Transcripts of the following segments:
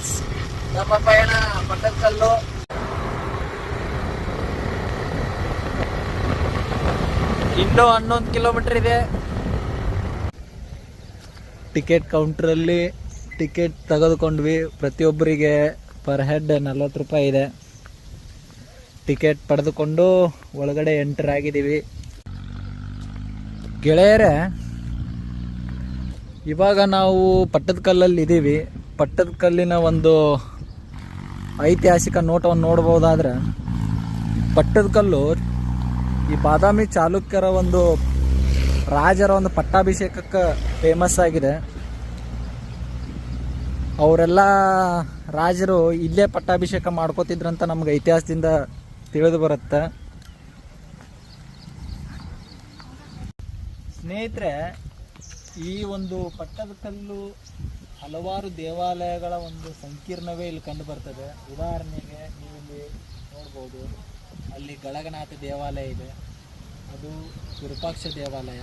Friends ನಮ್ಮ ಪಯಣ ಪಟ್ಟದಕಲ್ಲು ಇನ್ನೂ ಹನ್ನೊಂದು ಕಿಲೋಮೀಟರ್ ಇದೆ. ಟಿಕೆಟ್ ಕೌಂಟ್ರಲ್ಲಿ ಟಿಕೆಟ್ ತೆಗೆದುಕೊಂಡ್ವಿ. ಪ್ರತಿಯೊಬ್ಬರಿಗೆ ಪರ್ ಹೆಡ್ ನಲ್ವತ್ತು ರೂಪಾಯಿ ಇದೆ. ಟಿಕೆಟ್ ಪಡೆದುಕೊಂಡು ಒಳಗಡೆ ಎಂಟರ್ ಆಗಿದ್ದೀವಿ. ಗೆಳೆಯರೇ ಇವಾಗ ನಾವು ಪಟ್ಟದಕಲ್ಲಲ್ಲಿ ಇದ್ದೀವಿ ಪಟ್ಟದಕಲ್ಲಿನ ಒಂದು ಐತಿಹಾಸಿಕ ನೋಟವನ್ನು ನೋಡ್ಬೋದಾದ್ರೆ ಪಟ್ಟದಕಲ್ಲು ಈ ಬಾದಾಮಿ ಚಾಲುಕ್ಯರ ಒಂದು ರಾಜರ ಒಂದು ಪಟ್ಟಾಭಿಷೇಕಕ್ಕೆ ಫೇಮಸ್ ಆಗಿದೆ. ಅವರೆಲ್ಲ ರಾಜರು ಇಲ್ಲೇ ಪಟ್ಟಾಭಿಷೇಕ ಮಾಡ್ಕೋತಿದ್ರಂತ ನಮ್ಗೆ ಇತಿಹಾಸದಿಂದ ತಿಳಿದು ಬರುತ್ತೆ. ಸ್ನೇಹಿತರೆ, ಈ ಒಂದು ಪಟ್ಟದಕಲ್ಲು ಹಲವಾರು ದೇವಾಲಯಗಳ ಒಂದು ಸಂಕೀರ್ಣವೇ ಇಲ್ಲಿ ಕಂಡು ಬರ್ತದೆ. ಉದಾಹರಣೆಗೆ ನೀವು ಇಲ್ಲಿ ನೋಡ್ಬೋದು, ಅಲ್ಲಿ ಗಳಗನಾಥ ದೇವಾಲಯ ಇದೆ. ಅದು ವಿರೂಪಾಕ್ಷ ದೇವಾಲಯ.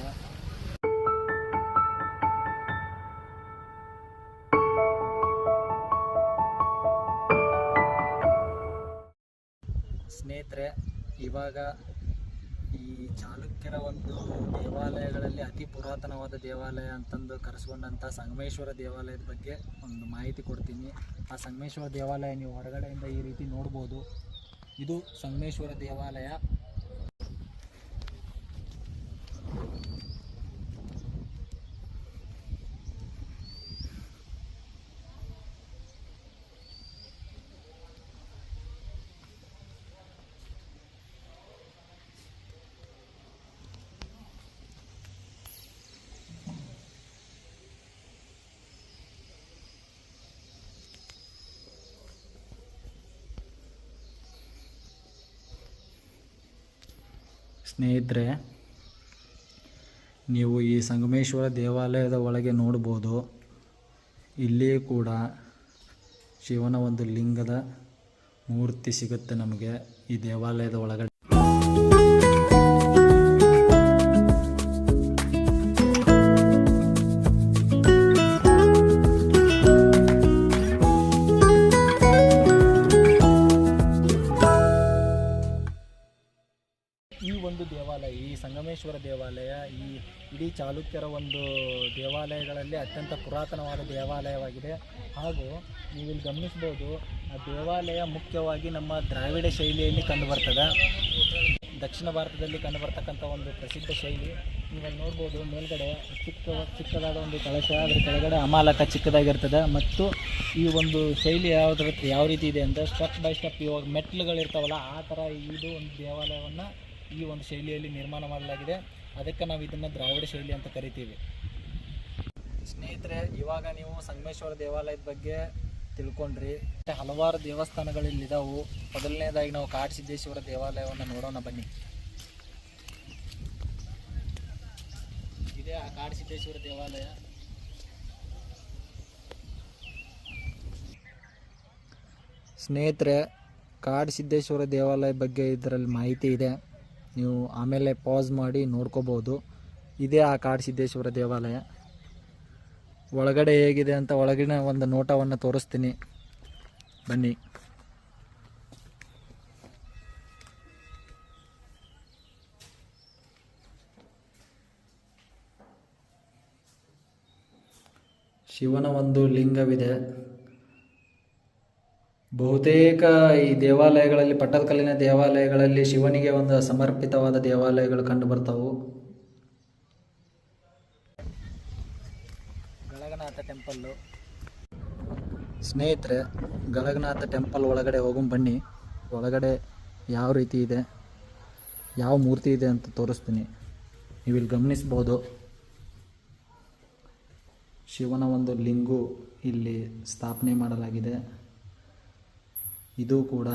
ಸ್ನೇಹಿತರೆ, ಇವಾಗ ಚಾಲುಕ್ಯರ ಒಂದು ದೇವಾಲಯಗಳಲ್ಲಿ ಅತಿ ಪುರಾತನವಾದ ದೇವಾಲಯ ಅಂತಂದು ಕರೆಸ್ಕೊಂಡಂಥ ಸಂಗಮೇಶ್ವರ ದೇವಾಲಯದ ಬಗ್ಗೆ ಒಂದು ಮಾಹಿತಿ ಕೊಡ್ತೀನಿ. ಆ ಸಂಗಮೇಶ್ವರ ದೇವಾಲಯ ನೀವು ಹೊರಗಡೆಯಿಂದ ಈ ರೀತಿ ನೋಡ್ಬೋದು. ಇದು ಸಂಗಮೇಶ್ವರ ದೇವಾಲಯ. ಸ್ನೇಹಿತರೆ, ನೀವು ಈ ಸಂಗಮೇಶ್ವರ ದೇವಾಲಯದ ಒಳಗೆ ನೋಡ್ಬೋದು. ಇಲ್ಲಿ ಕೂಡ ಶಿವನ ಒಂದು ಲಿಂಗದ ಮೂರ್ತಿ ಸಿಗುತ್ತೆ ನಮಗೆ ಈ ದೇವಾಲಯದ ಒಳಗಡೆ. ಸಂಗಮೇಶ್ವರ ದೇವಾಲಯ ಈ ಇಡೀ ಚಾಲುಕ್ಯರ ಒಂದು ದೇವಾಲಯಗಳಲ್ಲಿ ಅತ್ಯಂತ ಪುರಾತನವಾದ ದೇವಾಲಯವಾಗಿದೆ. ಹಾಗೂ ನೀವು ಇಲ್ಲಿ ಗಮನಿಸ್ಬೋದು ಆ ದೇವಾಲಯ ಮುಖ್ಯವಾಗಿ ನಮ್ಮ ದ್ರಾವಿಡ ಶೈಲಿಯಲ್ಲಿ ಕಂಡುಬರ್ತದೆ. ದಕ್ಷಿಣ ಭಾರತದಲ್ಲಿ ಕಂಡುಬರ್ತಕ್ಕಂಥ ಒಂದು ಪ್ರಸಿದ್ಧ ಶೈಲಿ. ನೀವಲ್ಲಿ ನೋಡ್ಬೋದು, ಮೇಲ್ಗಡೆ ಚಿಕ್ಕ, ಚಿಕ್ಕದಾದ ಒಂದು ಕಳಶ, ಅದ್ರ ಕೆಳಗಡೆ ಅಮಾಲಕ ಚಿಕ್ಕದಾಗಿರ್ತದೆ. ಮತ್ತು ಈ ಒಂದು ಶೈಲಿ ಯಾವುದ್ರ ಯಾವ ರೀತಿ ಇದೆ ಅಂದರೆ ಸ್ಟೆಪ್ ಬೈ ಸ್ಟೆಪ್ ಇವಾಗ ಮೆಟ್ಲುಗಳಿರ್ತಾವಲ್ಲ ಆ ಥರ ಇದು ಒಂದು ದೇವಾಲಯವನ್ನು ಈ ಒಂದು ಶೈಲಿಯಲ್ಲಿ ನಿರ್ಮಾಣ ಮಾಡಲಾಗಿದೆ. ಅದಕ್ಕೆ ನಾವು ಇದನ್ನು ದ್ರಾವಿಡ ಶೈಲಿ ಅಂತ ಕರಿತೀವಿ. ಸ್ನೇಹಿತರೆ, ಇವಾಗ ನೀವು ಸಂಗಮೇಶ್ವರ ದೇವಾಲಯದ ಬಗ್ಗೆ ತಿಳ್ಕೊಂಡ್ರಿ. ಹಲವಾರು ದೇವಸ್ಥಾನಗಳು ಇಲ್ಲಿದ್ದಾವು ಮೊದಲನೇದಾಗಿ ನಾವು ಕಾಡಸಿದ್ದೇಶ್ವರ ದೇವಾಲಯವನ್ನು ನೋಡೋಣ ಬನ್ನಿ. ಇದೇ ಆ ಕಾಡಸಿದ್ದೇಶ್ವರ ದೇವಾಲಯ. ಸ್ನೇಹಿತರೆ, ಕಾಡಸಿದ್ದೇಶ್ವರ ದೇವಾಲಯ ಬಗ್ಗೆ ಇದರಲ್ಲಿ ಮಾಹಿತಿ ಇದೆ. ನೀವು ಆಮೇಲೆ ಪಾಸ್ ಮಾಡಿ ನೋಡ್ಕೋಬೋದು. ಇದೇ ಆ ಕಾಡಸಿದ್ದೇಶ್ವರ ದೇವಾಲಯ. ಒಳಗಡೆ ಹೇಗಿದೆ ಅಂತ ಒಳಗಿನ ಒಂದು ನೋಟವನ್ನು ತೋರಿಸ್ತೀನಿ. ಬನ್ನಿ. ಶಿವನ ಒಂದು ಲಿಂಗವಿದೆ. ಬಹುತೇಕ ಈ ದೇವಾಲಯಗಳಲ್ಲಿ ಪಟ್ಟದಕಲ್ಲಿನ ದೇವಾಲಯಗಳಲ್ಲಿ ಶಿವನಿಗೆ ಒಂದು ಸಮರ್ಪಿತವಾದ ದೇವಾಲಯಗಳು ಕಂಡು ಬರ್ತಾವು. ಗಳಗನಾಥ ಟೆಂಪಲ್ಲು. ಸ್ನೇಹಿತರೆ ಗಳಗನಾಥ ಟೆಂಪಲ್ ಒಳಗಡೆ ಹೋಗೋಣ ಬನ್ನಿ. ಒಳಗಡೆ ಯಾವ ರೀತಿ ಇದೆ, ಯಾವ ಮೂರ್ತಿ ಇದೆ ಅಂತ ತೋರಿಸ್ತೀನಿ. ನೀವು ಇಲ್ಲಿ ಗಮನಿಸ್ಬೋದು. ಶಿವನ ಒಂದು ಲಿಂಗು ಇಲ್ಲಿ ಸ್ಥಾಪನೆ ಮಾಡಲಾಗಿದೆ. ಇದು ಕೂಡ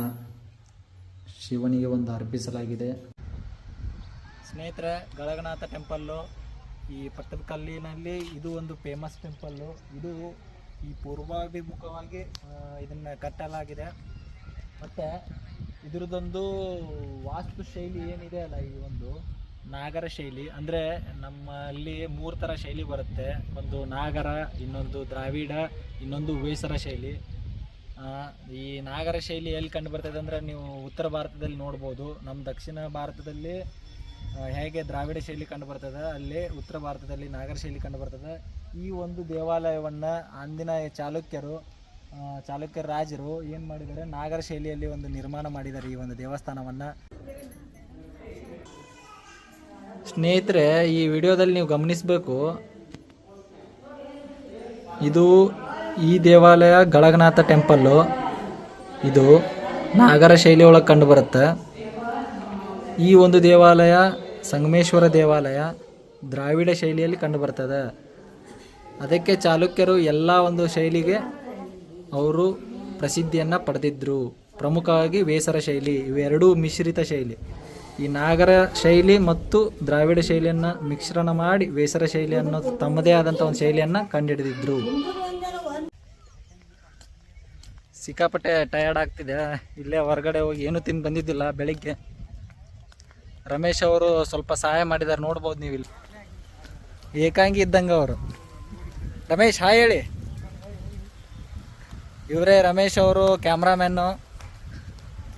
ಶಿವನಿಗೆ ಒಂದು ಅರ್ಪಿಸಲಾಗಿದೆ. ಸ್ನೇಹಿತರೆ, ಗಳಗನಾಥ ಟೆಂಪಲ್ಲು, ಈ ಪಟ್ಟದಕಲ್ಲಿನಲ್ಲಿ ಇದು ಒಂದು ಫೇಮಸ್ ಟೆಂಪಲ್ಲು. ಇದು ಈ ಪೂರ್ವಾಭಿಮುಖವಾಗಿ ಇದನ್ನು ಕಟ್ಟಲಾಗಿದೆ. ಮತ್ತು ಇದರದೊಂದು ವಾಸ್ತು ಶೈಲಿ ಏನಿದೆ ಅಲ್ಲ, ಈ ಒಂದು ನಾಗರ ಶೈಲಿ. ಅಂದರೆ ನಮ್ಮಲ್ಲಿ ಮೂರು ಥರ ಶೈಲಿ ಬರುತ್ತೆ. ಒಂದು ನಾಗರ, ಇನ್ನೊಂದು ದ್ರಾವಿಡ, ಇನ್ನೊಂದು ವೇಸರ ಶೈಲಿ. ಈ ನಾಗರ ಶೈಲಿ ಎಲ್ಲಿ ಕಂಡು ಬರ್ತದೆ ಅಂದರೆ ನೀವು ಉತ್ತರ ಭಾರತದಲ್ಲಿ ನೋಡ್ಬೋದು. ನಮ್ಮ ದಕ್ಷಿಣ ಭಾರತದಲ್ಲಿ ಹೇಗೆ ದ್ರಾವಿಡ ಶೈಲಿ ಕಂಡು ಬರ್ತದೆ, ಅಲ್ಲಿ ಉತ್ತರ ಭಾರತದಲ್ಲಿ ನಾಗರ ಶೈಲಿ ಕಂಡು ಬರ್ತದೆ. ಈ ಒಂದು ದೇವಾಲಯವನ್ನು ಅಂದಿನ ಚಾಲುಕ್ಯರು ಚಾಲುಕ್ಯ ರಾಜರು ಏನು ಮಾಡಿದ್ದಾರೆ? ನಾಗರ ಶೈಲಿಯಲ್ಲಿ ಒಂದು ನಿರ್ಮಾಣ ಮಾಡಿದ್ದಾರೆ ಈ ಒಂದು ದೇವಸ್ಥಾನವನ್ನು. ಸ್ನೇಹಿತರೆ, ಈ ವಿಡಿಯೋದಲ್ಲಿ ನೀವು ಗಮನಿಸಬೇಕು, ಇದು ಈ ದೇವಾಲಯ ಗಳಗನಾಥ ಟೆಂಪಲ್ಲು ಇದು ನಾಗರ ಶೈಲಿ ಒಳಗೆ ಕಂಡುಬರುತ್ತೆ ಈ ಒಂದು ದೇವಾಲಯ ಸಂಗಮೇಶ್ವರ ದೇವಾಲಯ ದ್ರಾವಿಡ ಶೈಲಿಯಲ್ಲಿ ಕಂಡುಬರ್ತದೆ ಅದಕ್ಕೆ ಚಾಲುಕ್ಯರು ಎಲ್ಲ ಒಂದು ಶೈಲಿಗೆ ಅವರು ಪ್ರಸಿದ್ಧಿಯನ್ನು ಪಡೆದಿದ್ದರು ಪ್ರಮುಖವಾಗಿ ವೇಸರ ಶೈಲಿ ಇವೆರಡೂ ಮಿಶ್ರಿತ ಶೈಲಿ. ಈ ನಾಗರ ಶೈಲಿ ಮತ್ತು ದ್ರಾವಿಡ ಶೈಲಿಯನ್ನು ಮಿಶ್ರಣ ಮಾಡಿ ವೇಸರ ಶೈಲಿ ಅನ್ನೋ ತಮ್ಮದೇ ಆದಂಥ ಒಂದು ಶೈಲಿಯನ್ನು ಕಂಡುಹಿಡಿದಿದ್ರು ಸಿಕ್ಕಾಪಟ್ಟೆ ಟಯರ್ಡ್ ಆಗ್ತಿದೆ. ಇಲ್ಲೇ ಹೊರಗಡೆ ಹೋಗಿ ಏನೂ ತಿಂದು ಬಂದಿದ್ದಿಲ್ಲ ಬೆಳಿಗ್ಗೆ. ರಮೇಶ್ ಅವರು ಸ್ವಲ್ಪ ಸಹಾಯ ಮಾಡಿದ್ದಾರೆ ನೋಡ್ಬೋದು ನೀವು ಇಲ್ಲಿ. ಏಕಾಂಗಿ ಇದ್ದಂಗೆ ಅವರು. ರಮೇಶ್, ಹಾಯ್ ಹೇಳಿ. ಇವರೇ ರಮೇಶ್ ಅವರು ಕ್ಯಾಮ್ರಾಮ್ಯಾನು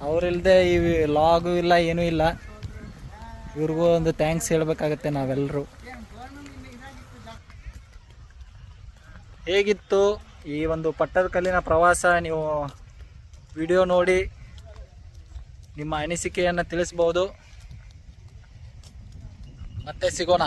ಅವರಿಲ್ಲದೆ ಈ ಲಾಗು ಇಲ್ಲ, ಏನೂ ಇಲ್ಲ. ಇವ್ರಿಗೂ ಒಂದು ಥ್ಯಾಂಕ್ಸ್ ಹೇಳಬೇಕಾಗತ್ತೆ ನಾವೆಲ್ಲರೂ ಹೇಗಿತ್ತು? ಈ ಒಂದು ಪಟ್ಟದಕಲ್ಲಿನ ಪ್ರವಾಸ ನೀವು ವಿಡಿಯೋ ನೋಡಿ ನಿಮ್ಮ ಅನಿಸಿಕೆಯನ್ನು ತಿಳಿಸ್ಬೋದು. ಮತ್ತೆ ಸಿಗೋಣ.